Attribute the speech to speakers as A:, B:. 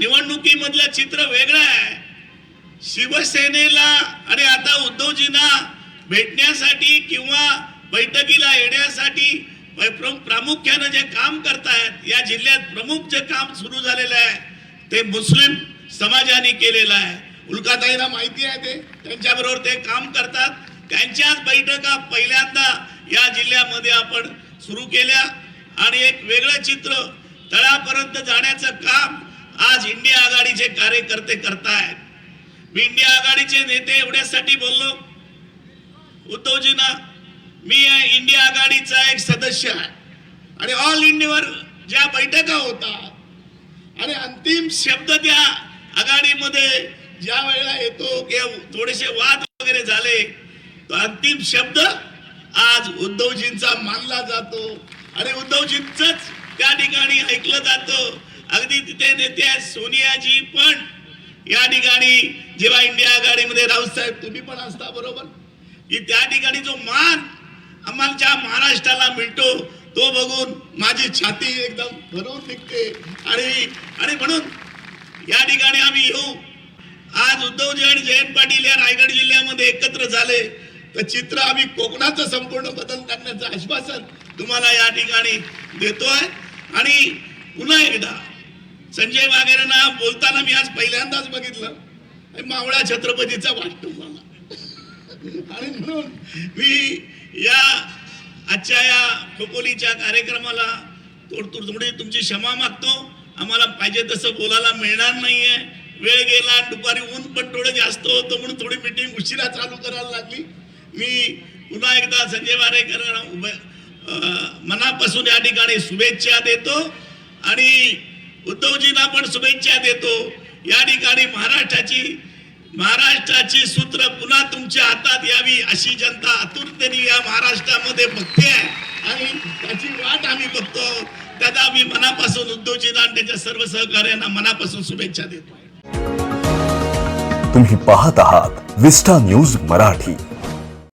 A: निवडणुकीमधलं चित्र वेगळं आहे. शिवसेनेला आणि आता उद्धवजींना भेटण्यासाठी किंवा बैठकीला येण्यासाठी प्रामुख्यानं जे काम करतायत या जिल्ह्यात प्रमुख जे काम सुरू झालेलं आहे ते मुस्लिम समाजाने केलेलं आहे. उल्काताईला माहिती आहे ते. त्यांच्याबरोबर ते काम करतात. त्यांच्याच बैठका पहिल्यांदा या जिल्ह्यामध्ये आपण सुरू केल्या. आणि एक वेगळं चित्र तळापर्यंत जाण्याचं काम आज इंडिया आघाडीचे कार्यकर्ते करतायत. मी इंडिया आघाडीचे नेते एवढ्यासाठी बोललो. उद्धवजीना मी इंडिया आघाडीचा एक सदस्य आहे. आणि ऑल इंडियावर ज्या बैठका होतात आणि अंतिम शब्द त्या आघाडीमध्ये ज्या वेळेला येतो किंवा थोडेसे वाद वगैरे झाले तो अंतिम शब्द आज उद्धवजींचा मानला जातो. आणि उद्धवजींच त्या ठिकाणी ऐकलं जातं. अगदी तिथे नेते आहेत सोनियाजी पण या ठिकाणी जेव्हा इंडिया आघाडीमध्ये राऊत तुम्ही पण असता बरोबर? की त्या ठिकाणी जो मान आम्हाला महाराष्ट्राला मिळतो तो बघून माझी छाती एकदम भरून निघते. आणि आणि म्हणून या ठिकाणी आम्ही येऊ. आज उद्धवजी आणि जयंत पाटील या रायगड जिल्ह्यामध्ये एकत्र झाले. तर चित्र आम्ही कोकणाचं संपूर्ण बदल करण्याचं आश्वासन तुम्हाला या ठिकाणी देतोय. आणि पुन्हा एकदा संजय वागेरेंना बोलताना मी आज पहिल्यांदाच बघितलं. मावळा छत्रपतीचा वाटतो मला आणि म्हणून मी या आजच्या या खोपोलीच्या कार्यक्रमाला थोड थोडी तुमची क्षमा मागतो. आम्हाला पाहिजे तसं बोलायला मिळणार नाहीये. वेळ गेला दुपारी ऊन पण थोडं जास्त होतं म्हणून थोडी मिटिंग उशिरा चालू करायला लागली. मी पुन्हा एकदा संजय वारेकर अं, मनापासून या ठिकाणी शुभेच्छा देतो. आणि उद्धवजींना पण शुभेच्छा देतो. या ठिकाणी महाराष्ट्राची महाराष्ट्राची सूत्र पुन्हा तुमच्या हातात यावी अशी जनता आतुरतेने या महाराष्ट्रामध्ये बघते आहे. आणि त्याची वाट आम्ही बघतो. त्याचा आम्ही मनापासून उद्धवजींना आणि त्याच्या सर्व सहकार्यांना मनापासून शुभेच्छा देतो.
B: तुम्ही पाहत आहात विस्टा न्यूज मराठी.